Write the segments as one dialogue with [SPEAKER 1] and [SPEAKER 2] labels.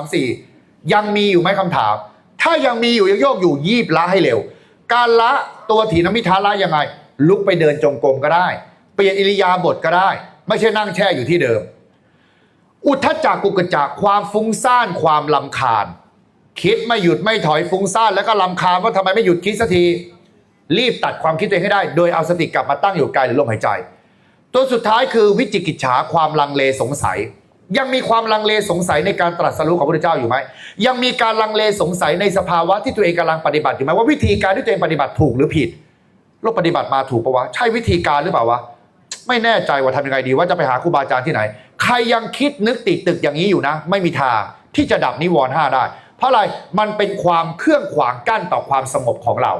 [SPEAKER 1] ามสี่ยังมีอยู่ไหมคำถาม ถ้ายังมีอยู่ยังโยกอยู่ยีบละให้เร็ว การละตัวถีนมิทาละยังไง ลุกไปเดินจงกรมก็ได้ เปลี่ยนอิริยาบถก็ได้ ไม่ใช่นั่งแช่อยู่ที่เดิม อุทธจักกุกจักความฟุ้งซ่านความลำคาญ คิดไม่หยุดไม่ถอยฟุ้งซ่านแล้วก็ลำคาญว่าทำไมไม่หยุดคิดสักทีรีบตัดความคิดตัวเองให้ได้ โดยเอาสติกลับมาตั้งอยู่กายหรือลมหายใจ ตัวสุดท้ายคือวิจิกิจฉาความลังเลสงสัย ยังมีความลังเลสงสัยในการตรัสรู้ของพระพุทธเจ้าอยู่ไหม ยังมีการลังเลสงสัยในสภาวะที่ตัวเองกำลังปฏิบัติอยู่ไหมว่าวิธีการที่ตัวเองปฏิบัติถูกหรือผิดโลกปฏิบัติมาถูกปะวะ ใช่วิธีการหรือเปล่าวะ ไม่แน่ใจว่าทำยังไงดีว่าจะไปหาครูบาอาจารย์ที่ไหน ใครยังคิดนึกติดตึกอย่างนี้อยู่นะ ไม่มีทางที่จะดับนิวรณ์ห้าได้ เพราะอะไรมันเป็นความเครื่องขวางกั้นต่อความสงบของเรา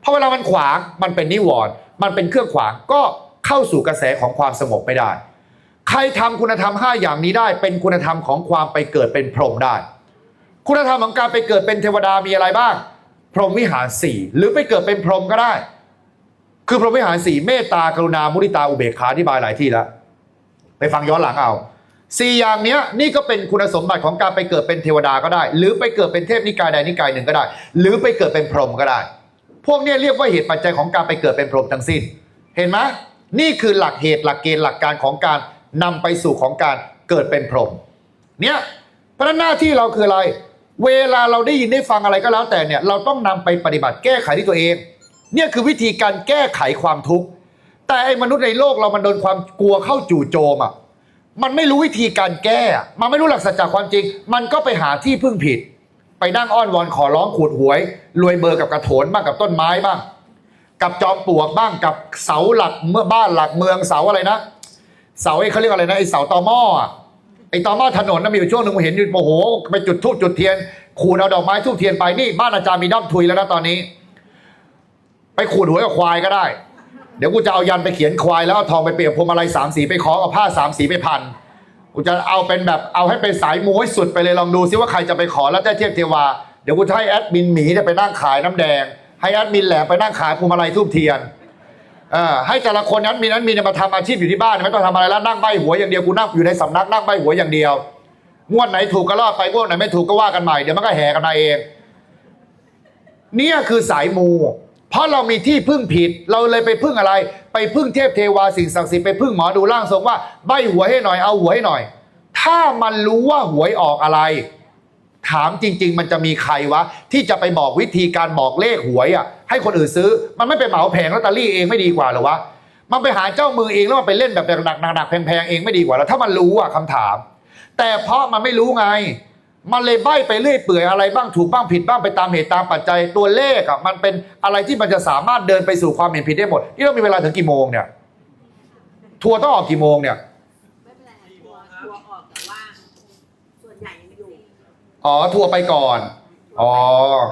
[SPEAKER 1] เพราะเวลามันขวางมันเป็นนิวรณ์มันเป็นเครื่องขวางก็เข้าสู่กระแสของความสงบไม่ได้ ใครทำคุณธรรม5อย่างนี้ได้ เป็นคุณธรรมของความไปเกิดเป็นพรหมได้ คุณธรรมของการไปเกิดเป็นเทวดามีอะไรบ้าง พรหมวิหารสี่หรือไปเกิดเป็นพรหมก็ได้ คือพรหมวิหารสี่เมตตากรุณามุทิตาอุเบกขาที่บายหลายที่แล้วไปฟังย้อนหลังเอาสี่อย่างเนี้ยนี่ก็เป็นคุณสมบัติของการไปเกิดเป็นเทวดาก็ได้ หรือไปเกิดเป็นเทพนิกายใดนิกายหนึ่งก็ได้ หรือไปเกิดเป็นพรหมก็ได้ พวกนี้เรียกว่าเหตุปัจจัยของการไปเกิดเป็นพรหมทั้งสิ้น เห็นไหมนี่คือหลักเหตุหลักเกณฑ์หลักการของการ นำไปสู่ของการเกิดเป็นพรหมเนี่ยเพราะนั้นหน้าที่เราคืออะไร เวลาเราได้ยินได้ฟังอะไรก็แล้วแต่เนี่ยเราต้องนำไปปฏิบัติแก้ไขที่ตัวเอง เนี่ยคือวิธีการแก้ไขความทุกข์แต่ไอ้มนุษย์ในโลกเรามันโดนความกลัวเข้าจู่โจมอะมันไม่รู้วิธีการแก้ มันไม่รู้หลักสัจจะความจริง มันก็ไปหาที่พึ่งผิด ไปนั่งอ้อนวอนขอร้องขูดหวย รวยเบอร์กับกระโถนบ้างกับต้นไม้บ้าง กับจอมปลวกบ้างกับเสาหลักเมื่อบ้านหลักเมืองเสาอะไรนะ เสาไอ้เขาเรียกอะไรนะไอ้เสาตอหม้ออะไอ้ตอหม้อถนนนะมีอยู่ช่วงหนึ่งผมเห็นอยู่โอ้โหไปจุดทูบจุดเทียนขูดเอาดอกไม้ทูบเทียนไปนี่บ้านอาจารย์มีด้อมทุยแล้วนะตอนนี้ ไปขูดหวยกับควายก็ได้ เดี๋ยวกูจะเอายันไปเขียนควายแล้วเอาทองไปเปลี่ยนพวงมาลัยสามสีไปขอเอาผ้าสามสีไปพันกูจะเอาเป็นแบบเอาให้เป็นสายมูให้สุดไปเลยลองดูซิว่าใครจะไปขอแล้วได้เทียบเทวาเดี๋ยวกูจะให้แอดมินหมีเนี่ยไปนั่งขายน้ำแดง ให้แอดมินแหลมไปนั่งขายพวงมาลัยทูบเทียน ให้แต่ละคนนั้นมีนั้นมีเนี่ยมาทำอาชีพอยู่ที่บ้านไม่ต้องทำอะไรแล้วนั่งใบหัวอย่างเดียวกูนั่งอยู่ในสำนักนั่งใบหัวอย่างเดียวงวดไหนถูกก็รอดไปงวดไหนไม่ถูกก็ว่ากันใหม่เดี๋ยวมันก็แห่กันมาเอง เนี่ยคือสายมู เพราะเรามีที่พึ่งผิด เราเลยไปพึ่งอะไร ไปพึ่งเทพเทวาสิ่งศักดิ์สิทธิ์ไปพึ่งหมอดูร่างทรงว่าใบหัวให้หน่อยเอาหัวให้หน่อย ถ้ามันรู้ว่าหวยออกอะไร ถามจริง ๆ มันจะมีใครวะ ที่จะไปบอกวิธีการบอกเลขหวยอะให้คนอื่นซื้อ มันไม่ไปเหมาแผงลอตเตอรี่เองไม่ดีกว่าเหรอวะมันไปหาเจ้ามือเองแล้วมันไปเล่นแบบหนักหนักๆแพงๆเองไม่ดีกว่าแล้วถ้ามันรู้อะคำถาม แต่เพราะมันไม่รู้ไง มันเลยใบ้ไปเรื่อยเปื่อยอะไรบ้างถูกบ้างผิดบ้างไปตามเหตุตามปัจจัยตัวเลขอะมันเป็นอะไรที่มันจะสามารถเดินไปสู่ความเห็นผิดได้หมด นี่เรามีเวลาถึงกี่โมงเนี่ยทัวร์ต้องออกกี่โมงเนี่ย
[SPEAKER 2] ไม่เป็นไรทัวร์ทัวร์ออกแต่ว่า ส่วนใหญ่ยังอยู่
[SPEAKER 1] อ๋อทัวร์ไปก่อน อ๋อ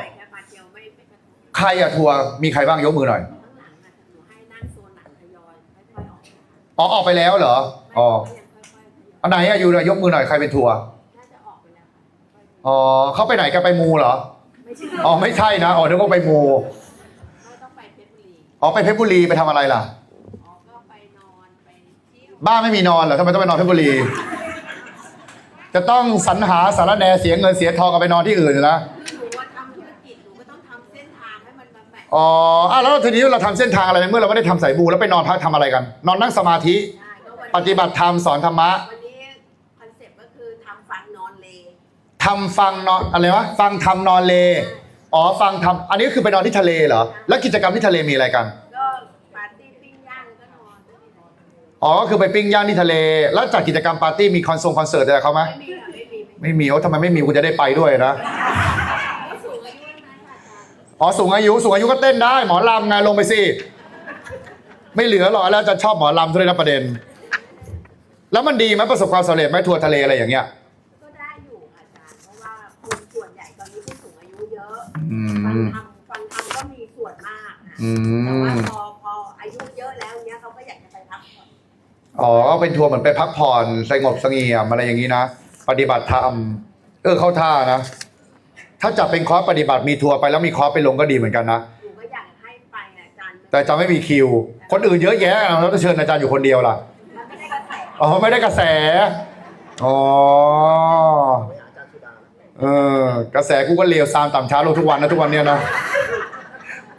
[SPEAKER 2] ไปแค่ปาเจียวไม่ไม่กระทบ
[SPEAKER 1] ใครอะทัวร์มีใครบ้างยกมือหน่อย
[SPEAKER 2] ข้างหลังนะหนูให้นั่งโซนหลังทยอยค่อยๆออก
[SPEAKER 1] อ๋อออกไปแล้วเหรอ อ๋อ
[SPEAKER 2] ก็ยังค่อยๆทยอย
[SPEAKER 1] อันไหนอะอยู่เนี่ยยกมือหน่อยใครเป็นทัวร์
[SPEAKER 2] น่าจะออกไปแล้วค่ะค่อยๆ
[SPEAKER 1] อ๋อเขาไปไหนกันไปมูเหรอ
[SPEAKER 2] ไม่ใช่
[SPEAKER 1] อ๋อไม่ใช่นะ อ๋อนึกว่าไปมู
[SPEAKER 2] ก็ต้องไปเพชรบุรี
[SPEAKER 1] อ๋อไปเพชรบุรีไปทำอะไรล่ะ
[SPEAKER 2] อ๋อก็ไปนอนไปเที่ยว
[SPEAKER 1] บ้านไม่มีนอนเหรอทำไมต้องไปนอนเพชรบุรี จะต้องสรรหาสารแหนเสียเงินเสียทองกันไปนอนที่อื่นอยู่แล้ว
[SPEAKER 2] หนูว่าทำธุรกิจหนูก็ต้องทำเส้นทางให้มันมาแมท
[SPEAKER 1] อ๋ออะแล้วทีนี้เราทำเส้นทางอะไรเมื่อเราไม่ได้ทำสายบูแล้วไปนอนพักทำอะไรกัน นอนนั่งสมาธิ
[SPEAKER 2] ได้ก็วัน
[SPEAKER 1] ปฏิบัติธรรมสอนธรรมะ
[SPEAKER 2] วันนี้คอนเซ็ปต์ก็คือทำฟังนอนเล
[SPEAKER 1] ทำฟังนอนอะไรวะฟังทำนอนเลอ๋อฟังทำอันนี้ก็คือไปนอนที่ทะเลเหรอแล้วกิจกรรมที่ทะเลมีอะไรกัน
[SPEAKER 2] ก็ปาร์ตี้ปิ้งย่างก็นอน
[SPEAKER 1] อ๋อก็คือไปปิ้งย่างที่ทะเล แล้วจัดกิจกรรมปาร์ตี้มีคอนเสิร์ตคอนเสิร์ตอะไรเขาไหม
[SPEAKER 2] ไม่มีค่ะไม่มี
[SPEAKER 1] ไม่มีโอ้ทำไมไม่มีกูจะได้ไปด้วยนะ
[SPEAKER 2] ก็สูงอายุทั้งนั้นค่ะอาจารย์
[SPEAKER 1] อ๋อสูงอายุสูงอายุก็เต้นได้หมอลำไงลงไปสิ ไม่เหลือหรอกแล้วจะชอบหมอลำด้วยนะประเด็น แล้วมันดีไหมประสบความสำเร็จไหมทัวร์ทะเลอะไรอย่างเงี้ย
[SPEAKER 2] ก็ได้อยู่ค่ะอาจารย์เพราะว่าคนส่วนใหญ่ตอนนี้ผู้สูงอายุเยอะ
[SPEAKER 1] อื
[SPEAKER 2] ฟัง
[SPEAKER 1] ม
[SPEAKER 2] ทำฟังทำก็มีส่วนมากนะ
[SPEAKER 1] อื
[SPEAKER 2] แต่ว่าม พอ อ๋อก็
[SPEAKER 1] เป็นทัวร์เหมือนไปพักผ่อนสงบเสงี่ยมอะไรอย่างนี้นะปฏิบัติธรรมเออเข้าท่านะ ถ้าจับเป็นคอร์สปฏิบัติมีทัวร์ไปแล้วมีคอร์สไปลงก็ดีเหมือนกันนะ
[SPEAKER 2] หนูก็อยากให้ไปนะอาจารย์
[SPEAKER 1] แต่จะไม่มีคิว คนอื่นเยอะแยะเราจะเชิญอาจารย์อยู่คนเดียวล่ะ
[SPEAKER 2] มันไม่ได้กระแส
[SPEAKER 1] อ๋อไม่ได้กระแสอ๋อเออกระแสกูก็เลวซามต่ำช้าลงทุกวันนะทุกวันเนี้ยนะ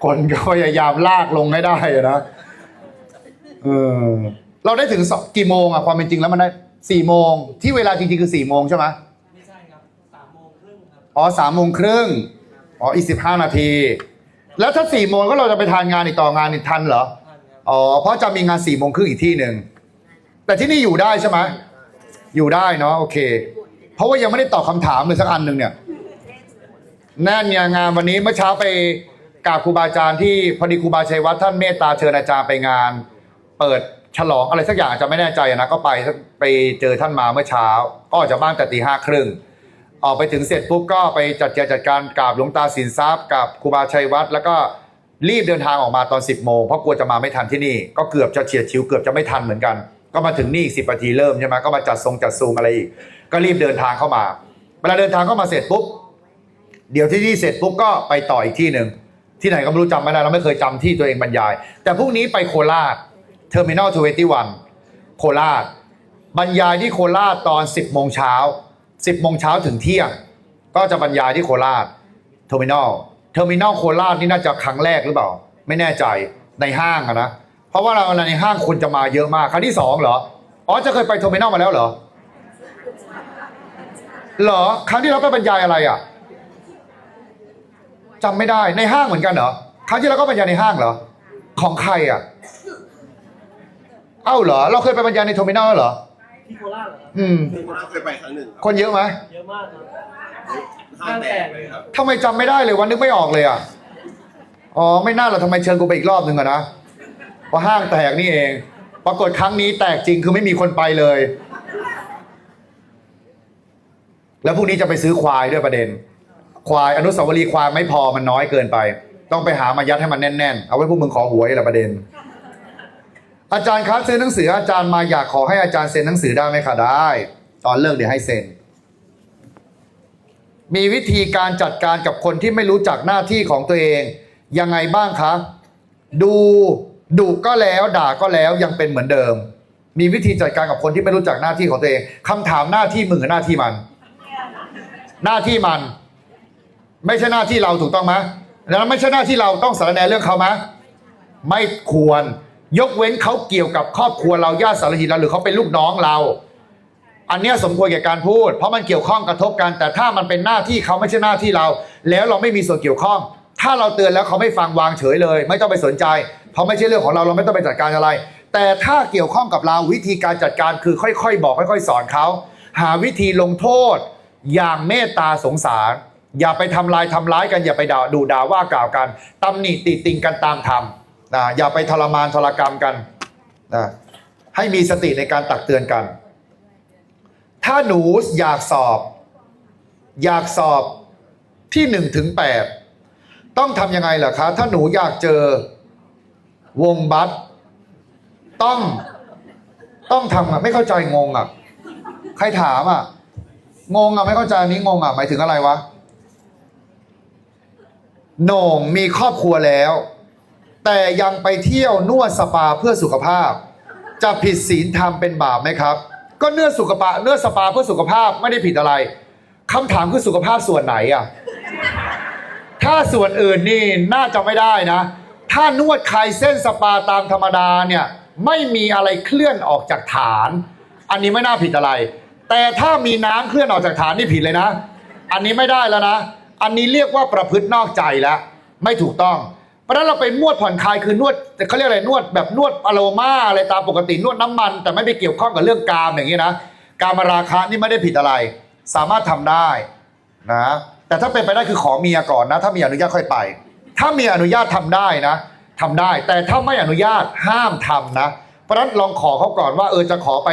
[SPEAKER 1] คนก็พยายามลากลงให้ได้อะนะเออ เราได้ถึงสองกี่โมงอะความเป็นจริงแล้วมันได้สี่โมงที่เวลาจริงๆคือสี่โมงใช่ไหม
[SPEAKER 3] ไม่ใช่ครับสามโมงครึ่งครับ
[SPEAKER 1] อ๋อสามโมงครึ่งอ๋ออีกสิบห้านาที แล้วถ้าสี่โมงก็เราจะไปทานงานอีกต่องานอีกทันเหรอ
[SPEAKER 3] ท่านครับ
[SPEAKER 1] อ๋อเพราะจะมีงานสี่โมงครึ่งอีกที่หนึ่งแต่ที่นี่อยู่ได้ใช่ไหมอยู่ได้เนาะโอเค เพราะว่ายังไม่ได้ตอบคำถามเลยสักอันหนึ่งเนี่ยแน่นเนี่ยงานวันนี้เมื่อเช้าไปกราบครูบาอาจารย์ที่พอดีครูบาชัยวัฒน์ท่านเมตตาเชิญอาจารย์ไปงาน เปิด ฉลองอะไรสักอย่างจะไม่แน่ใจนะก็ไปไปเจอท่านมาเมื่อเช้า ก็ออกจากบ้านแต่ตีห้าครึ่งออกไปถึงเสร็จปุ๊บก็ไปจัดเจรจัดการกราบหลวงตาสินทรัพย์กับครูบาชัยวัฒน์แล้วก็รีบเดินทางออกมาตอน 10บโมงเพราะกลัวจะมาไม่ทันที่นี่ ก็เกือบจะเฉียดชิวเกือบจะไม่ทันเหมือนกัน ก็มาถึงนี่สิบนาทีเริ่มใช่ไหมก็มาจัดทรงจัดซูมอะไรอีก ก็รีบเดินทางเข้ามาเวลาเดินทางเข้ามาเสร็จปุ๊บเดี๋ยวที่นี่เสร็จปุ๊บก็ไปต่ออีกที่หนึ่งที่ไหนก็ไม่รู้จำไม่ได้เราไม่เคยจำที่ตัวเองบรรยาย แต่พรุ่งนี้ไปโคราช เทอร์มินอลทเวนตี้วันโคราช บรรยายที่โคราชตอน 10 โมงเช้า 10 โมงเช้าถึงเที่ยง ก็จะบรรยายที่โคราชเทอร์มินอลเทอร์มินอลโคราชนี่น่าจะครั้งแรกหรือเปล่า ไม่แน่ใจในห้างนะ เพราะว่าเราในห้างคนจะมาเยอะมาก ครั้งที่สองเหรอ อ๋อจะเคยไปเทอร์มินอลมาแล้วเหรอ เหรอ ครั้งที่เราไปบรรยายอะไรอะจำไม่ได้ในห้างเหมือนกันเหรอครั้งที่เราก็บรรยายในห้างเหรอ ของใครอะ เอ้าเหรอ เราเคยไปบรรยายในเทอร์มินอลแล้วเหรอ
[SPEAKER 3] ที่โคราชเหรอครับ
[SPEAKER 1] อืม
[SPEAKER 4] เราเคยไปครั้งหนึ่งครับ
[SPEAKER 1] คนเยอะไหม
[SPEAKER 3] เยอะมากครับ
[SPEAKER 4] ห้างแตกเลยครับ
[SPEAKER 1] ทำไมจำไม่ได้เลยวันนึกไม่ออกเลยอะ อ๋อ ไม่น่าหรอกทำไมเชิญกูไปอีกรอบนึงอะนะเพราะห้างแตกนี่เอง ปรากฏครั้งนี้แตกจริงคือไม่มีคนไปเลย แล้วพรุ่งนี้จะไปซื้อควายด้วยประเด็น ควายอนุสาวรีย์ควายไม่พอมันน้อยเกินไป ต้องไปหามายัดให้มันแน่นๆ เอาไว้พวกมึงขอหวยแหละประเด็น อาจารย์ครับซื้อหนังสืออาจารย์มาอยากขอให้อาจารย์เซ็นหนังสือได้ไหมคะได้ ตอนเลิกเดี๋ยวให้เซ็น มีวิธีการจัดการกับคนที่ไม่รู้จักหน้าที่ของตัวเอง ยังไงบ้างคะดูดุก็แล้วด่าก็แล้วยังเป็นเหมือนเดิม มีวิธีจัดการกับคนที่ไม่รู้จักหน้าที่ของตัวเองคำถามหน้าที่มึงกับหน้าที่มัน หน้าที่มัน ไม่ใช่หน้าที่เราถูกต้องไหมแล้วไม่ใช่หน้าที่เราต้องสารแนเรื่องเขาไหมไม่ควร ยกเว้นเขาเกี่ยวกับครอบครัวเราญาติสารหิตเราหรือเขาเป็นลูกน้องเรา อันเนี้ยสมควรแก่การพูด เพราะมันเกี่ยวข้องกระทบกัน แต่ถ้ามันเป็นหน้าที่เขาไม่ใช่หน้าที่เรา แล้วเราไม่มีส่วนเกี่ยวข้อง ถ้าเราเตือนแล้วเขาไม่ฟังวางเฉยเลย ไม่ต้องไปสนใจ เพราะไม่ใช่เรื่องของเราเราไม่ต้องไปจัดการอะไร แต่ถ้าเกี่ยวข้องกับเราวิธีการจัดการคือค่อยๆ บอกค่อย ๆ สอนเขาหาวิธีลงโทษ อย่างเมตตาสงสาร อย่าไปทำลายทำร้ายกันอย่าไปด่าดูด่าว่ากล่าวกันตำหนิติติงกันตามธรรม นะอย่าไปทรมานทรกรรมกันนะให้มีสติในการตักเตือนกัน ถ้าหนูอยากสอบ อยากสอบที่หนึ่งถึงแปดต้องทำยังไงล่ะคะ ถ้าหนูอยากเจอวงบัสต้องต้องทำอะไม่เข้าใจงงอะ ใครถามอะ งงอะไม่เข้าใจนนี้งงอะหมายถึงอะไรวะโหน่งมีครอบครัวแล้ว แต่ยังไปเที่ยวนวดสปาเพื่อสุขภาพ จะผิดศีลธรรมเป็นบาปไหมครับ ก็เนื้อสุขภาพเนื้อสปาเพื่อสุขภาพไม่ได้ผิดอะไรคำถามคือสุขภาพส่วนไหนอะถ้าส่วนอื่นนี่น่าจะไม่ได้นะ ถ้านวดคลายเส้นสปาตามธรรมดาเนี่ยไม่มีอะไรเคลื่อนออกจากฐาน อันนี้ไม่น่าผิดอะไร แต่ถ้ามีน้ำเคลื่อนออกจากฐานนี่ผิดเลยนะ อันนี้ไม่ได้แล้วนะ อันนี้เรียกว่าประพฤตินอกใจแล้วไม่ถูกต้อง ราะฉะนั้นเราไปนวดผ่อนคลายคือนวดเขาเรียกอะไรนวดแบบนวดอโรมาอะไรตามปกตินวดน้ำมัน แต่ไม่ไปเกี่ยวข้องกับเรื่องกามอย่างนี้นะการมาราคะนี่ไม่ได้ผิดอะไร สามารถทำได้นะแต่ถ้าเป็นไปได้คือขอเมียก่อนนะ ถ้ามีอนุญาตค่อยไป ถ้ามีอนุญาตทำได้นะทำได้ แต่ถ้าไม่อนุญาตห้ามทำนะ เพราะฉะนั้นลองขอเขาก่อนว่าเออจะขอไป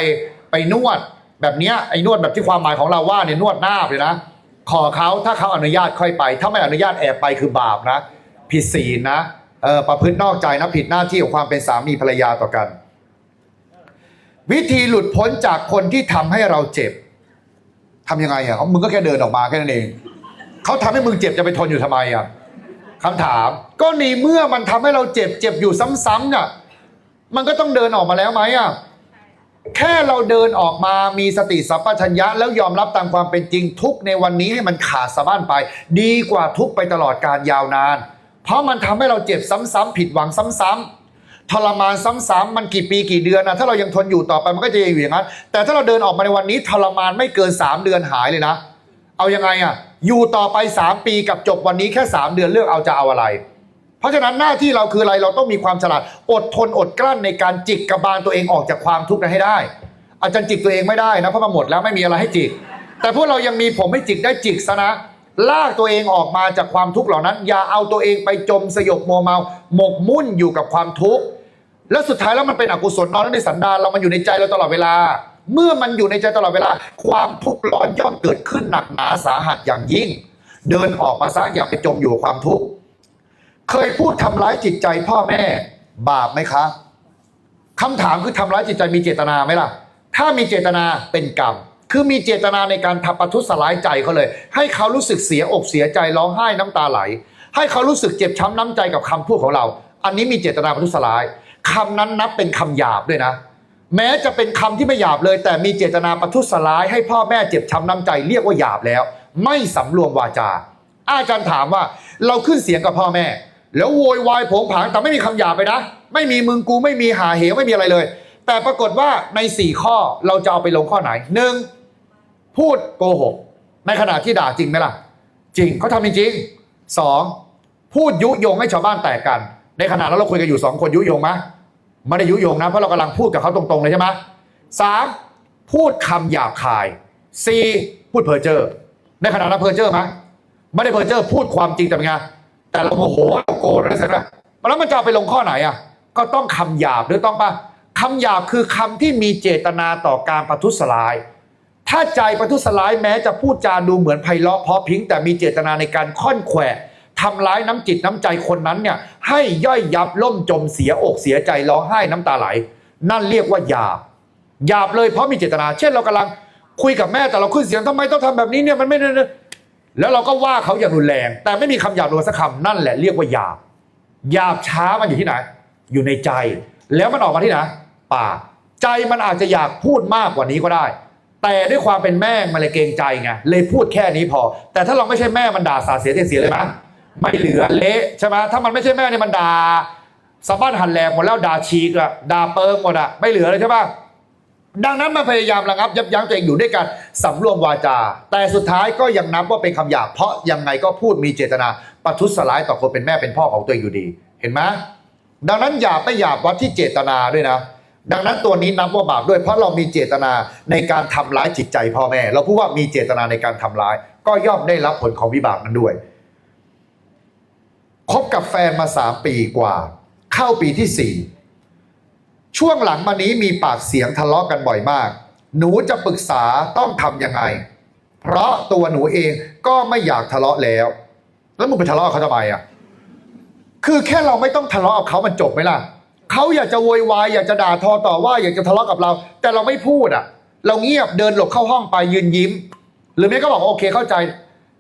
[SPEAKER 1] ไปนวดแบบเนี้ยไอ้นวดแบบที่ความหมายของเราว่าเนี่ยนวดหน้าเลยนะ ขอเขาถ้าเขาอนุญาตค่อยไป ถ้าไม่อนุญาตแอบไปคือบาปนะ ผิดศีลนะเออประพฤตินอกใจนะผิดหน้าที่ของความเป็นสามีภรรยาต่อกัน วิธีหลุดพ้นจากคนที่ทำให้เราเจ็บทำยังไงอะเขามึงก็แค่เดินออกมาแค่นั้นเองเขาทำให้มึงเจ็บจะไปทนอยู่ทำไมอะคำถาม ก็ในเมื่อมันทำให้เราเจ็บเจ็บอยู่ซ้ำๆน่ะมันก็ต้องเดินออกมาแล้วไหมอะแค่เราเดินออกมามีสติสัมปชัญญะ แล้วยอมรับตามความเป็นจริงทุกในวันนี้ให้มันขาดสะบั้นไป ดีกว่าทุกไปตลอดการยาวนาน เพราะมันทำให้เราเจ็บซ้ำๆผิดหวังซ้ำๆทรมานซ้ำๆมันกี่ปีกี่เดือนนะถ้าเรายังทนอยู่ต่อไปมันก็จะอยู่อย่างนั้น แต่ถ้าเราเดินออกมาในวันนี้ทรมานไม่เกิน 3 เดือนหายเลยนะ เอายังไงอะอยู่ต่อไป 3 ปีกับจบวันนี้แค่ 3 เดือนเลือกเอาจะเอาอะไร เพราะฉะนั้นหน้าที่เราคืออะไรเราต้องมีความฉลาดอดทนอดกลั้นในการจิกกระบาลตัวเองออกจากความทุกข์นั้นให้ได้ อาจารย์จิกตัวเองไม่ได้นะเพราะมันหมดแล้วไม่มีอะไรให้จิก แต่พวกเรายังมีผมให้จิกได้จิกซะนะ ลากตัวเองออกมาจากความทุกข์เหล่านั้น อย่าเอาตัวเองไปจมสยบโมวเมา หมกมุ่นอยู่กับความทุกข์แล้วสุดท้ายแล้วมันเป็นอกุศลนอนในสันดานเรามันอยู่ในใจเราตลอดเวลา เมื่อมันอยู่ในใจตลอดเวลา ความทุกข์ร้อนย่อมเกิดขึ้นหนักหนาสาหัสอย่างยิ่ง เดินออกมาซะอย่าไปจมอยู่กับความทุกข์เคยพูดทำร้ายจิตใจพ่อแม่ บาปไหมคะคำถามคือทำร้ายจิตใจมีเจตนาไหมล่ะ ถ้ามีเจตนาเป็นกรรม คือมีเจตนาในการทำประทุษร้ายใจเขาเลย ให้เขารู้สึกเสียอกเสียใจร้องไห้น้ำตาไหล ให้เขารู้สึกเจ็บช้ำน้ำใจกับคำพูดของเรา อันนี้มีเจตนาประทุษร้ายคำนั้นนับเป็นคำหยาบด้วยนะ แม้จะเป็นคำที่ไม่หยาบเลย แต่มีเจตนาประทุษร้าย ให้พ่อแม่เจ็บช้ำน้ำใจเรียกว่าหยาบแล้ว ไม่สำรวมวาจา อาจารย์ถามว่าเราขึ้นเสียงกับพ่อแม่ แล้วโวยวายผงผางแต่ไม่มีคำหยาบไปนะ ไม่มีมึงกูไม่มีหาเหวไม่มีอะไรเลย แต่ปรากฏว่าในสี่ข้อเราจะเอาไปลงข้อไหนหนึ่ง พูดโกหก ในขณะที่ด่าจริงไหมล่ะ จริงเขาทำจริงสองพูดยุยงให้ชาวบ้านแตกกัน ในขณะนั้นเราคุยกันอยู่สองคนยุยงไหมไม่ได้ยุยงนะเพราะเรากำลังพูดกับเขาตรงๆเลยใช่ไหมสามพูดคำหยาบคายสี่พูดเพ้อเจ้อในขณะนั้นเพ้อเจ้อไหมไม่ได้เพ้อเจ้อพูดความจริงแต่เป็นไงแต่เราโมโหเราโกรธอะไรสักอย่างแล้วมันจะไปลงข้อไหนอะ ก็ต้องคำหยาบหรือต้องปะคำหยาบคือคำที่มีเจตนาต่อการประทุษร้าย ถ้าใจประทุษร้ายแม้จะพูดจาดูเหมือนไพเราะเพาะพิงแต่มีเจตนาในการค่อนแขวะทำร้ายน้ำจิตน้ำใจคนนั้นเนี่ยให้ย่อยยับล่มจมเสียอกเสียใจร้องไห้น้ำตาไหล นั่นเรียกว่าหยาบหยาบเลยเพราะมีเจตนา เช่นเรากำลังคุยกับแม่แต่เราขึ้นเสียงทำไมต้องทำแบบนี้เนี่ยมันไม่ได้แล้วเราก็ว่าเขาอย่างรุนแรง แต่ไม่มีคำหยาบลยสักคำนั่นแหละเรียกว่าหยาบหยาบช้ามันอยู่ที่ไหน อยู่ในใจ แล้วมันออกมาที่ไหนปากใจมันอาจจะอยากพูดมากกว่านี้ก็ได้ แต่ด้วยความเป็นแม่มันเลยเกรงใจไงเลยพูดแค่นี้พอ แต่ถ้าเราไม่ใช่แม่มันด่าสาเสียเสียเลยไหมไม่เหลือเละใช่ไหมถ้ามันไม่ใช่แม่เนี่ยมันด่าสะบั้นหันแหลกหมดแล้วด่าฉีกอะด่าเปิงหมดอะไม่เหลือเลยใช่ปะดังนั้นมันพยายามระงับยับยั้งตัวเองอยู่ด้วยกันสำรวมวาจา แต่สุดท้ายก็ยังนับว่าเป็นคำหยาบเพราะยังไงก็พูดมีเจตนาประทุษร้ายต่อคนเป็นแม่เป็นพ่อของตัวเองอยู่ดี เห็นไหมดังนั้นหยาบไม่หยาบวัดที่เจตนาด้วยนะ ดังนั้นตัวนี้นับว่าบาปด้วยเพราะเรามีเจตนาในการทำร้ายจิตใจพ่อแม่ เราพูดว่ามีเจตนาในการทำร้าย ก็ย่อมได้รับผลของวิบากนั้นด้วยคบกับแฟนมาสามปีกว่า เข้าปีที่สี่ช่วงหลังมานี้มีปากเสียงทะเลาะกันบ่อยมาก หนูจะปรึกษาต้องทำยังไง เพราะตัวหนูเองก็ไม่อยากทะเลาะแล้ว แล้วมึงไปทะเลาะเขาทำไมอะ คือแค่เราไม่ต้องทะเลาะกับเขามันจบไหมล่ะ เขาอยากจะโวยวายอยากจะด่าทอต่อว่าอยากจะทะเลาะกับเรา แต่เราไม่พูดอะ เราเงียบเดินหลบเข้าห้องไปยืนยิ้ม หรือไม่ก็บอกโอเคเข้าใจ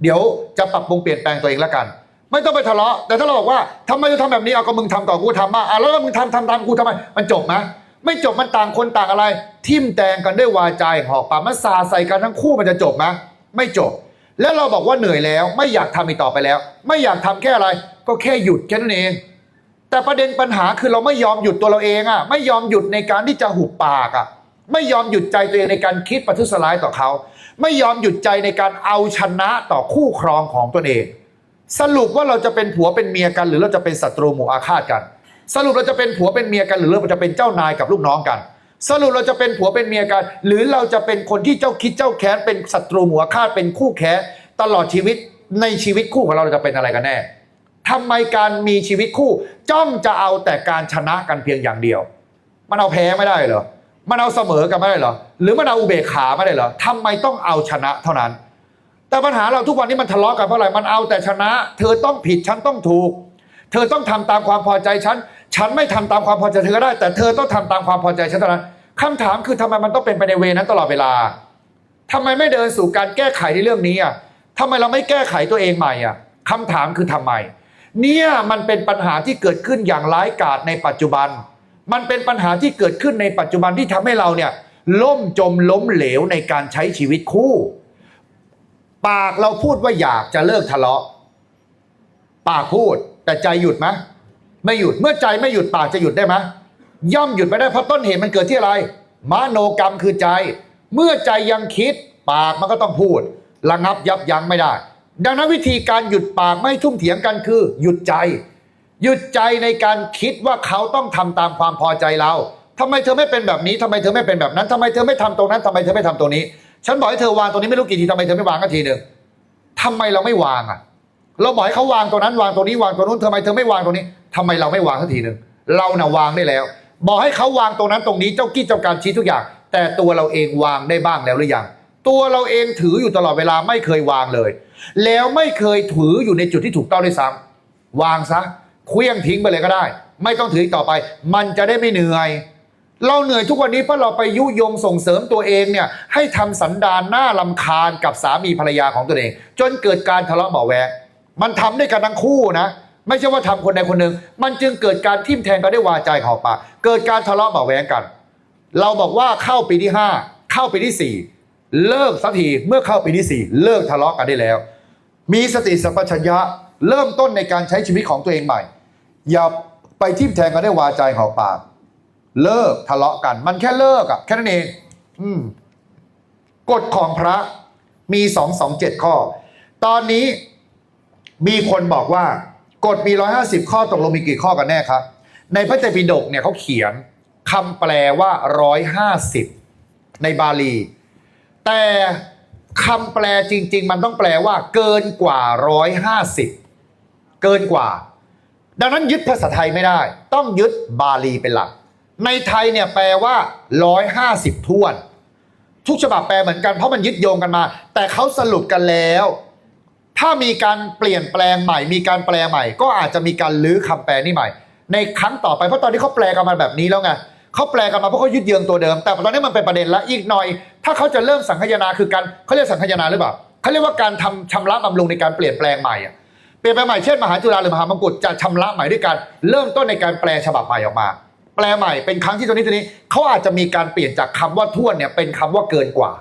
[SPEAKER 1] เดี๋ยวจะปรับปรุงเปลี่ยนแปลงตัวเองแล้วกัน ไม่ต้องไปทะเลาะ แต่ถ้าเราบอกว่าทำไมจะทำแบบนี้เอาก็มึงทำก่อกูทำมาอะแล้วมึงทำทำตามกูทำไมมันจบไหมไม่จบมันต่างคนต่างอะไร ทิ่มแทงกันด้วยวาจาหอกปากมันสาใส่กันทั้งคู่มันจะจบไหมไม่จบ แล้วเราบอกว่าเหนื่อยแล้ว ไม่อยากทำอีกต่อไปแล้ว ไม่อยากทำแค่อะไร ก็แค่หยุดแค่นั้นเอง แต่ประเด็นปัญหาคือเราไม่ยอมหยุดตัวเราเองอะไม่ยอมหยุดในการที่จะหุบปากอะไม่ยอมหยุดใจตัวเองในการคิดประทุษร้ายต่อเขา ไม่ยอมหยุดใจในการเอาชนะต่อคู่ครองของตนเอง สรุปว่าเราจะเป็นผัวเป็นเมียกัน หรือเราจะเป็นศัตรูหมู่อาฆาตกัน สรุปเราจะเป็นผัวเป็นเมียกันหรือเราจะเป็นเจ้านายกับลูกน้องกัน สรุปเราจะเป็นผัวเป็นเมียกัน หรือเราจะเป็นคนที่เจ้าคิดเจ้าแค้นเป็นศัตรูหมู่อาฆาตเป็นคู่แค้นตลอดชีวิตในชีวิตคู่ของเราเราจะเป็นอะไรกันแน่ ทำไมการมีชีวิตคู่ จ้องจะเอาแต่การชนะกันเพียงอย่างเดียว มันเอาแพ้ไม่ได้เหรอมันเอาเสมอกันไม่ได้เหรอหรือมันเอาอุเบกขาไม่ได้เหรอทำไมต้องเอาชนะเท่านั้น แต่ปัญหาเราทุกวันนี้มันทะเลาะกันเพราะอะไรมันเอาแต่ชนะ เธอต้องผิดฉันต้องถูก เธอต้องทำตามความพอใจฉันฉันไม่ทำตามความพอใจเธอก็ได้ แต่เธอต้องทำตามความพอใจฉันเท่านั้นคำถามคือทำไมมันต้องเป็นไปในเวนั้นตลอดเวลาทำไมไม่เดินสู่การแก้ไขในเรื่องนี้อะทำไมเราไม่แก้ไขตัวเองใหม่อะคำถามคือทำไม เนี่ยมันเป็นปัญหาที่เกิดขึ้นอย่างร้ายกาจในปัจจุบัน มันเป็นปัญหาที่เกิดขึ้นในปัจจุบันที่ทำให้เราเนี่ยล่มจมล้มเหลวในการใช้ชีวิตคู่ ปากเราพูดว่าอยากจะเลิกทะเลาะ ปากพูดแต่ใจหยุดไหมไม่หยุดเมื่อใจไม่หยุดปากจะหยุดได้ไหมย่อมหยุดไม่ได้เพราะต้นเหตุมันเกิดที่อะไรมโนกรรมคือใจ เมื่อใจยังคิด ปากมันก็ต้องพูด ระงับยับยั้งไม่ได้ ดังนั้นวิธีการหยุดปากไม่ทุ่มเถียงกันคือ หยุดใจ หยุดใจในการคิดว่าเขาต้องทำตามความพอใจเราทำไมเธอไม่เป็นแบบนี้ทำไมเธอไม่เป็นแบบนั้นทำไมเธอไม่ทำตรงนั้นทำไมเธอไม่ทำตรงนี้ ฉันบอกให้เธอวางตรงนี้ไม่รู้กี่ทีทำไมเธอไม่วางกันทีหนึ่งทำไมเราไม่วางอะ เราบอกให้เขาวางตรงนั้นวางตรงนี้วางตรงนู้นทำไมเธอไม่วางตรงนี้ทำไมเราไม่วางสักทีหนึ่งเราน่ะวางได้แล้ว บอกให้เขาวางตรงนั้นตรงนี้เจ้ากี้เจ้าการชี้ทุกอย่าง แต่ตัวเราเองวางได้บ้างแล้วหรือยังตัวเราเองถืออยู่ตลอดเวลาไม่เคยวางเลย แล้วไม่เคยถืออยู่ในจุดที่ถูกต้องด้วยซ้ำวางซะเคลี้ยงทิ้งไปเลยก็ได้ ไม่ต้องถืออีกต่อไป มันจะได้ไม่เหนื่อย เราเหนื่อยทุกวันนี้เพราะเราไปยุยงส่งเสริมตัวเองเนี่ยให้ทำสันดานหน้าลำคาญกับสามีภรรยาของตัวเอง จนเกิดการทะเลาะเบาแวงมันทำด้วยกันทั้งคู่นะไม่ใช่ว่าทำคนใดคนหนึ่ง มันจึงเกิดการทิ่มแทงกันด้วยวาจาขอปากเกิดการทะเลาะเบาแวงกัน เราบอกว่าเข้าปีที่ 5 เข้าปีที่4 เลิกสักทีเมื่อเข้าปีที่ 4 เลิกทะเลาะกันได้แล้ว มีสติสัมปชัญญะเริ่มต้นในการใช้ชีวิตของตัวเองใหม่ อย่าไปทิ่มแทงกันได้วาจาขอปาก เลิกทะเลาะกัน มันแค่เลิกอะแค่นั้นเอง อืมกฎของพระมีสองสองเจ็ดข้อ ตอนนี้มีคนบอกว่ากฎมีร้อยห้าสิบข้อตกลงมีกี่ข้อกันแน่ครับ ในพระเจปิฎกเนี่ยเขาเขียนคำแปลว่าร้อยห้าสิบในบาลี แต่คำแปลจริง ๆ มันต้องแปลว่า เกินกว่าร้อยห้าสิบเกินกว่า ดังนั้นยึดภาษาไทยไม่ได้ ต้องยึดบาลีเป็นหลัก ในไทยเนี่ยแปลว่า 150ท้วน ทุกฉบับแปลเหมือนกันเพราะมันยึดโยงกันมา แต่เขาสรุปกันแล้ว ถ้ามีการเปลี่ยนแปลงใหม่ มีการแปลใหม่ ก็อาจจะมีการลื้อคำแปลนี้ใหม่ ในครั้งต่อไปเพราะตอนนี้เขาแปลกันมาแบบนี้แล้วไง เขาแปลกันมาเพราะเขายึดโยงตัวเดิม แต่ตอนนี้มันเป็นประเด็นละอีกหน่อย ถ้าเขาจะเริ่มสังคายนาคือการเขาเรียกสังคายนาหรือเปล่าเขาเรียกว่าการทำชำระบำรุงในการเปลี่ยนแปลงใหม่อะเปลี่ยนแปลงใหม่เช่นมหาจุฬาหรือมหามงกุฎจะชำระใหม่ด้วยการเริ่มต้นในการแปลฉบับใหม่ออกมา แปลใหม่เป็นครั้งที่ตัวนี้ตัวนี้เขาอาจจะมีการเปลี่ยนจากคำว่าท่วนเนี่ยเป็นคำว่าเกินกว่า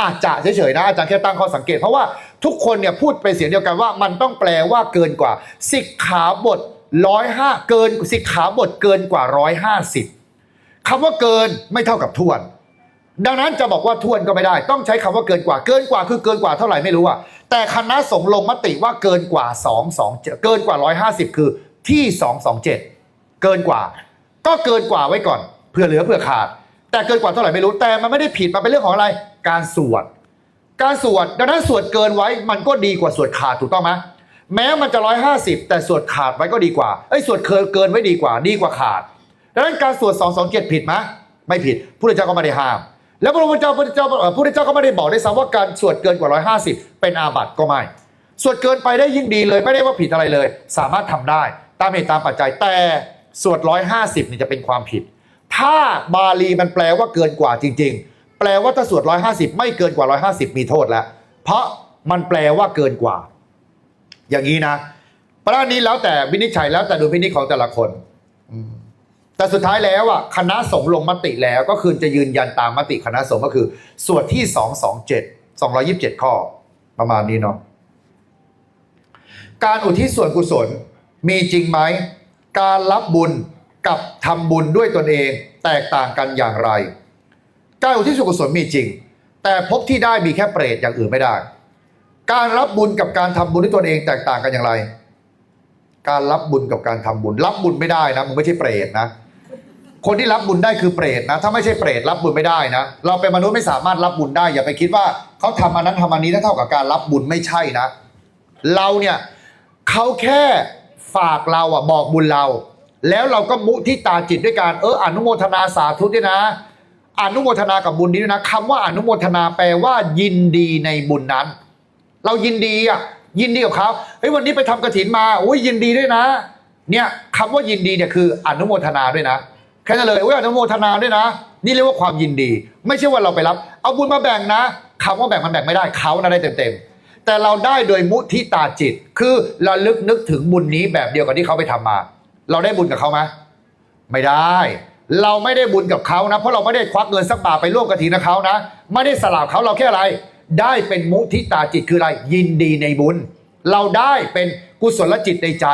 [SPEAKER 1] อาจจะเฉยๆนะอาจารย์แค่ตั้งข้อสังเกต เพราะว่าทุกคนเนี่ยพูดเป็นเสียงเดียวกันว่า มันต้องแปลว่าเกินกว่าสิกขาบทร้อยห้าเกินสิกขาบทเกินกว่าร้อยห้าสิบ คำว่าเกินไม่เท่ากับท่วน ดังนั้นจะบอกว่าทวนก็ไม่ได้ ต้องใช้คำว่าเกินกว่า เกินกว่าคือเกินกว่าเท่าไหร่ไม่รู้อะแต่คณะสงฆ์ลงมติว่าเกินกว่า2 2เกินกว่า 150 คือที่ 227 เกินกว่า ก็เกินกว่าไว้ก่อนเผื่อเหลือเผื่อขาด แต่เกินกว่าเท่าไหร่ไม่รู้แต่มันไม่ได้ผิดมันเป็นเรื่องของอะไร การสวด การสวดดังนั้นสวดเกินไว้มันก็ดีกว่าสวดขาดถูกต้องไหมแม้มันจะ 150 แต่สวดขาดไว้ก็ดีกว่าเอ้สวดเกินเกินไว้ดีกว่า ดีกว่าขาด ดังนั้นการสวด227ผิดไหมไม่ผิดพระเจ้าก็ไม่ได้ห้าม แล้วพระพุทธเจ้าพระเจ้าพระเจ้าก็ไม่ได้บอกได้ซ้ำว่าการสวดเกินกว่า150เป็นอาบัติก็ไม่สวดเกินไปได้ยิ่งดีเลยไม่ได้ว่าผิดอะไรเลย สามารถทำได้ ตามเหตุตามปัจจัยแต่สวด150นี่จะเป็นความผิด ถ้าบาลีมันแปลว่าเกินกว่าจริง ๆ แปลว่าถ้าสวด150ไม่เกินกว่า150มีโทษแล้ว เพราะมันแปลว่าเกินกว่า อย่างนี้นะประเด็นนี้แล้วแต่วินิจฉัยแล้วแต่ดุลพินิจของแต่ละคน แต่สุดท้ายแล้วอะคณะสงฆ์ลงมติแล้วก็คือจะยืนยันตามมติคณะสงฆ์ก็คือส่วนที่ 227 227 ข้อ ประมาณนี้เนาะการอุทิศส่วนกุศลมีจริงไหม การรับบุญกับทำบุญด้วยตนเองแตกต่างกันอย่างไร การอุทิศส่วนกุศลมีจริง แต่พบที่ได้มีแค่เปรตอย่างอื่นไม่ได้ การรับบุญกับการทำบุญด้วยตนเองแตกต่างกันอย่างไร การรับบุญกับการทำบุญ รับบุญไม่ได้นะมึงไม่ใช่เปรตนะ คนที่รับบุญได้คือเปรตนะ ถ้าไม่ใช่เปรตรับบุญไม่ได้นะ เราเป็นมนุษย์ไม่สามารถรับบุญได้ อย่าไปคิดว่าเขาทำอันนั้นทำอันนี้เท่ากับการรับบุญไม่ใช่นะ เราเนี่ยเขาแค่ฝากเราอะบอกบุญเรา แล้วเราก็มุที่ตาจิตด้วยการเอออนุโมทนาสาธุด้วยนะอนุโมทนากับบุญนี้ด้วยนะคำว่าอนุโมทนาแปลว่า ยินดีในบุญนั้น เรายินดีอะยินดีกับเขาเฮ้ยวันนี้ไปทำกระถินมาโอ้ยยินดีด้วยนะ เนี่ยคำว่ายินดีเนี่ยคืออนุโมทนาด้วยนะ แค่นั้นเลยโอ้ยอนุโมทนาด้วยนะ นี่เรียกว่าความยินดี ไม่ใช่ว่าเราไปรับ เอาบุญมาแบ่งนะคำว่าแบ่งมันแบ่งไม่ได้เขานะได้เต็มๆแต่เราได้โดยมุทิตาจิต คือเราลึกนึกถึงบุญนี้แบบเดียวกับที่เขาไปทำมา เราได้บุญกับเขาไหมไม่ได้ เราไม่ได้บุญกับเขานะ เพราะเราไม่ได้ควักเงินสักบาทไปร่วมกระถินกับเขานะ ไม่ได้สลาบเขาเราแค่อะไร ได้เป็นมุทิตาจิตคืออะไรยินดีในบุญ เราได้เป็นกุศลจิตในใจ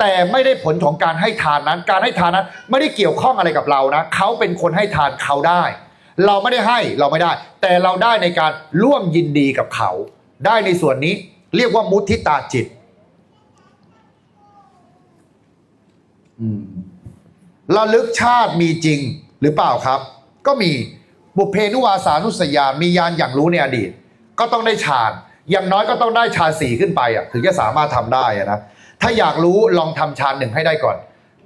[SPEAKER 1] แต่ไม่ได้ผลของการให้ทานนั้น การให้ทานนั้นไม่ได้เกี่ยวข้องอะไรกับเรานะเขาเป็นคนให้ทานเขาได้ เราไม่ได้ให้เราไม่ได้ แต่เราได้ในการร่วมยินดีกับเขา ได้ในส่วนนี้เรียกว่ามุทิตาจิตระลึกชาติมีจริงหรือเปล่าครับ ก็มีบุพเพนุวาสานุสยามียานอย่างรู้ในอดีต ก็ต้องได้ฌานอย่างน้อยก็ต้องได้ฌานสี่ขึ้นไปอะถึงจะสามารถทำได้อะนะ ถ้าอยากรู้ลองทำฌานหนึ่งให้ได้ก่อน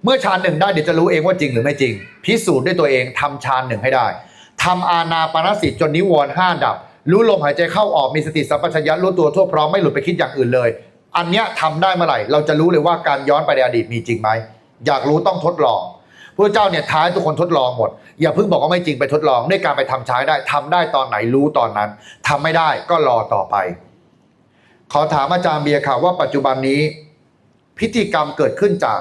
[SPEAKER 1] เมื่อฌานหนึ่งได้เดี๋ยวจะรู้เองว่าจริงหรือไม่จริง พิสูจน์ด้วยตัวเองทำฌานหนึ่งให้ได้ทำอาณาปานสติจนนิวรณ์ห้าดับ รู้ลมหายใจเข้าออกมีสติสัมปชัญญะรู้ตัวทั่วพร้อมไม่หลุดไปคิดอย่างอื่นเลย อันเนี้ยทำได้เมื่อไหร่ เราจะรู้เลยว่าการย้อนไปในอดีตมีจริงไหมอยากรู้ต้องทดลองพระเจ้าเนี่ยท้ายทุกคนทดลองหมด อย่าเพิ่งบอกว่าไม่จริงไปทดลองด้วยการไปทำใช้ได้ทำได้ตอนไหนรู้ตอนนั้นทำไม่ได้ก็รอต่อไป ขอถามอาจารย์เบียร์ค่ะว่าปัจจุบันนี้ พิธีกรรมเกิดขึ้นจาก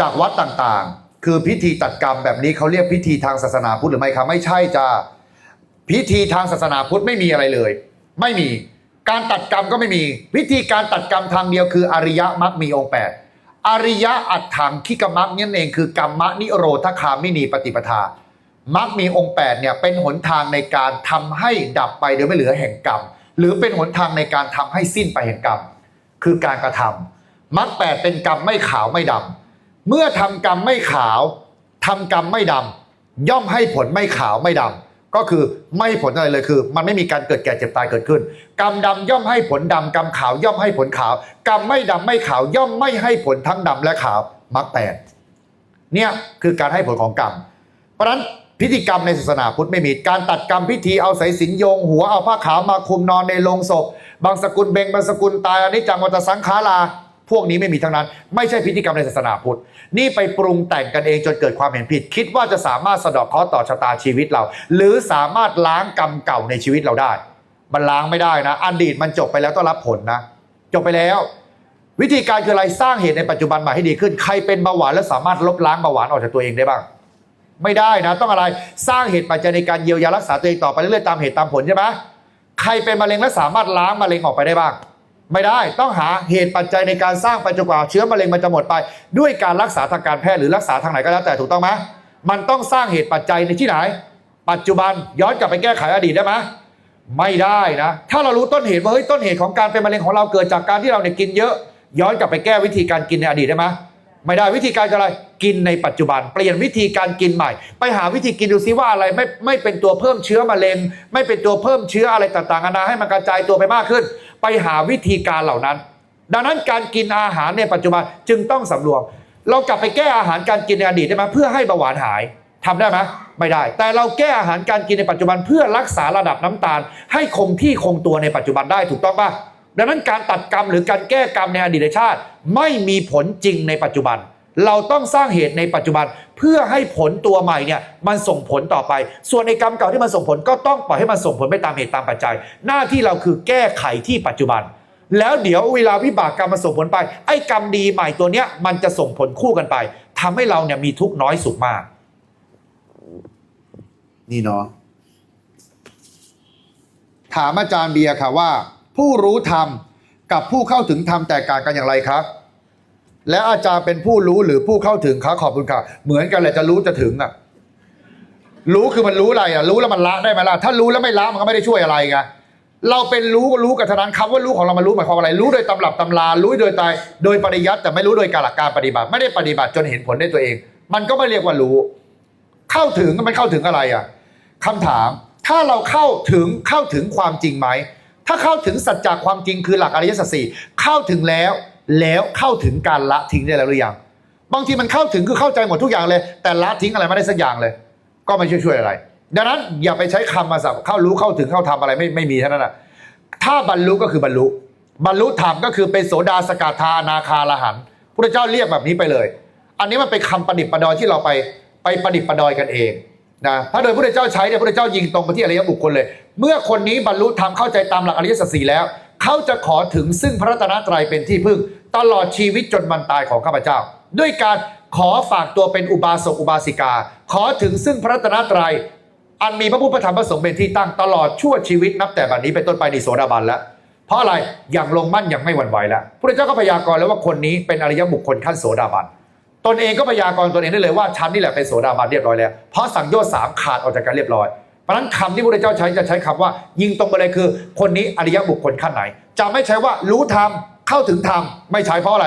[SPEAKER 1] จากวัดต่างๆ คือพิธีตัดกรรมแบบนี้เขาเรียกพิธีทางศาสนาพุทธหรือไม่ครับไม่ใช่จ้าพิธีทางศาสนาพุทธไม่มีอะไรเลย ไม่มีการตัดกรรมก็ไม่มี วิธีการตัดกรรมทางเดียวคืออริยมรรคมีองค์แปดอริยอัตถังคิกมรรคนั่นเองคือกรรมนิโรธคามินีปฏิปทามรรคมีองค์แปดเนี่ยเป็นหนทางในการทำให้ดับไปโดยไม่เหลือแห่งกรรม หรือเป็นหนทางในการทำให้สิ้นไปแห่งกรรม คือการกระทำมรรคแปดเป็นกรรมไม่ขาวไม่ดำเมื่อทำกรรมไม่ขาวทำกรรมไม่ดำย่อมให้ผลไม่ขาวไม่ดำก็คือไม่ผลอะไรเลยคือ มันไม่มีการเกิดแก่เจ็บตายเกิดขึ้น กรรมดำย่อมให้ผลดำกรรมขาวย่อมให้ผลขาว กรรมไม่ดำไม่ขาวย่อมไม่ให้ผลทั้งดำและขาวมรรคแปดเนี่ยคือการให้ผลของกรรม เพราะฉะนั้น พิธีกรรมในศาสนาพุทธไม่มี การตัดกรรมพิธีเอาสายสิญโยง หัวเอาผ้าขาวมาคลุมนอนในโลงศพ บางสกุลเบงบางสกุลตายอันนี้จังวัตสังขาราพวกนี้ไม่มีทั้งนั้น ไม่ใช่พิธีกรรมในศาสนาพุทธ นี่ไปปรุงแต่งกันเองจนเกิดความเห็นผิด คิดว่าจะสามารถสะดอกเคราะห์ต่อชะตาชีวิตเรา หรือสามารถล้างกรรมเก่าในชีวิตเราได้ มันล้างไม่ได้นะอดีตมันจบไปแล้วต้องรับผลนะ จบไปแล้ว วิธีการคืออะไรสร้างเหตุในปัจจุบันใหม่ให้ดีขึ้น ใครเป็นเบาหวานแล้วสามารถลบล้างเบาหวานออกจากตัวเองได้บ้าง ไม่ได้นะ ต้องอะไรสร้างเหตุปัจจัยในการเยียวยารักษาตัวเองต่อไปเรื่อยๆตามเหตุตามผลใช่ไหมใครเป็นมะเร็งแล้วสามารถล้างมะเร็งออกไปได้บ้าง ไม่ได้ต้องหาเหตุปัจจัยในการสร้างไปจนกว่าเชื้อมะเร็งมันจะหมดไป ด้วยการรักษาทางการแพทย์หรือรักษาทางไหนก็แล้วแต่ถูกต้องไหมมันต้องสร้างเหตุปัจจัยในที่ไหน ปัจจุบันย้อนกลับไปแก้ไขอดีตได้ไหมไม่ได้นะ ถ้าเรารู้ต้นเหตุว่าเฮ้ยต้นเหตุของการเป็นมะเร็งของเราเกิดจากการที่เราเนี่ยกินเยอะ ย้อนกลับไปแก้วิธีการกินในอดีตได้ไหม ไม่ได้วิธีการอะไรกินในปัจจุบัน เปลี่ยนวิธีการกินใหม่ ไปหาวิธีกินดูซิว่าอะไรไม่ไม่เป็นตัวเพิ่มเชื้อมะเร็งไม่เป็นตัวเพิ่มเชื้ออะไรต่างๆนานาให้มันกระจายตัวไปมากขึ้น ไปหาวิธีการเหล่านั้น ดังนั้นการกินอาหารในปัจจุบันจึงต้องสำรวม เรากลับไปแก้อาหารการกินในอดีตได้ไหมเพื่อให้เบาหวานหายทำได้ไหมไม่ได้ แต่เราแก้อาหารการกินในปัจจุบันเพื่อรักษาระดับน้ำตาล ให้คงที่คงตัวในปัจจุบันได้ถูกต้องป่ะ ดังนั้นการตัดกรรมหรือการแก้กรรมในอดีตชาติ ไม่มีผลจริงในปัจจุบัน เราต้องสร้างเหตุในปัจจุบันเพื่อให้ผลตัวใหม่เนี่ยมันส่งผลต่อไป ส่วนในกรรมเก่าที่มันส่งผลก็ต้องปล่อยให้มันส่งผลไปตามเหตุตามปัจจัย หน้าที่เราคือแก้ไขที่ปัจจุบัน แล้วเดี๋ยวเวลาวิบากกรรมมันส่งผลไป ไอ้กรรมดีใหม่ตัวเนี้ยมันจะส่งผลคู่กันไปทำให้เราเนี่ยมีทุกข์น้อยสุขมาก นี่เนาะถามอาจารย์เบียร์ค่ะว่า ผู้รู้ธรรมกับผู้เข้าถึงธรรมแตกต่างกันอย่างไรครับ และอาจารย์เป็นผู้รู้หรือผู้เข้าถึงครับขอบคุณค่ะเหมือนกันแหละจะรู้จะถึงอะรู้คือมันรู้อะไรอะรู้แล้วมันละได้ไหมล่ะถ้ารู้แล้วไม่ละมันก็ไม่ได้ช่วยอะไรไงเราเป็นรู้ก็รู้กับทางนั้นคำว่ารู้ของเรามันรู้หมายความว่าอะไร รู้โดยตำรับตำรา รู้โดยตายโดยปริยัติแต่ไม่รู้โดยการหลักการปฏิบัติ ไม่ได้ปฏิบัติจนเห็นผลได้ตัวเอง มันก็ไม่เรียกว่ารู้ เข้าถึงมันเข้าถึงอะไรอะคำถาม ถ้าเราเข้าถึงเข้าถึงความจริงไหม ถ้าเข้าถึงสัจจะความจริงคือหลักอริยสัจสี่เข้าถึงแล้วแล้วเข้าถึงการละทิ้งได้แล้วหรือยังบางทีมันเข้าถึงคือเข้าใจหมดทุกอย่างเลย แต่ละทิ้งอะไรไม่ได้สักอย่างเลย ก็ไม่ช่วยช่วยอะไร ดังนั้นอย่าไปใช้คำมาสับเข้ารู้เข้าถึงเข้าทำอะไรไม่ไม่มีเท่านั้นนะถ้าบรรลุก็คือบรรลุ บรรลุธรรมก็คือเป็นโสดาสกาธานาคาละหันพระเจ้าเรียกแบบนี้ไปเลย อันนี้มันเป็นคำประดิษฐ์ประดอยที่เราไปไปประดิษฐ์ประดอยกันเอง นะถ้าโดยพระเจ้าใช้เนี่ยพระเจ้ายิงตรงไปที่อริยบุคคลเลย เมื่อคนนี้บรรลุธรรมเข้าใจตามหลักอริยสัจสี่แล้ว เขาจะขอถึงซึ่งพระรัตนตรัยเป็นที่พึ่ง ตลอดชีวิตจนวันตายของข้าพเจ้า ด้วยการขอฝากตัวเป็นอุบาสกอุบาสิกา ขอถึงซึ่งพระรัตนตรัยอันมีพระพุทธธรรมพระสงฆ์เป็นที่ตั้งตลอดชั่วชีวิตนับแต่บัดนี้เป็นต้นไปในโสดาบันแล้วเพราะอะไรอย่างลงมั่นอย่างไม่หวั่นไหวแล้วพระเจ้าก็พยากรณ์แล้วว่าคนนี้เป็นอริยบุคคลขั้นโสดาบัน ตนเองก็พยากรณ์ตนเองได้เลยว่าฉันนี่แหละเป็นโสดาบันเรียบร้อยแล้วเพราะสังโยชน์สามขาดออกจากกันเรียบร้อยเพราะนั้นคำที่พระเจ้าใช้จะใช้คำว่า ยิงตรงไปเลยคือ คนนี้อริยบุคคลขั้นไหน จะไม่ใช้ว่ารู้ธรรมเข้าถึงธรรมไม่ใช้เพราะอะไร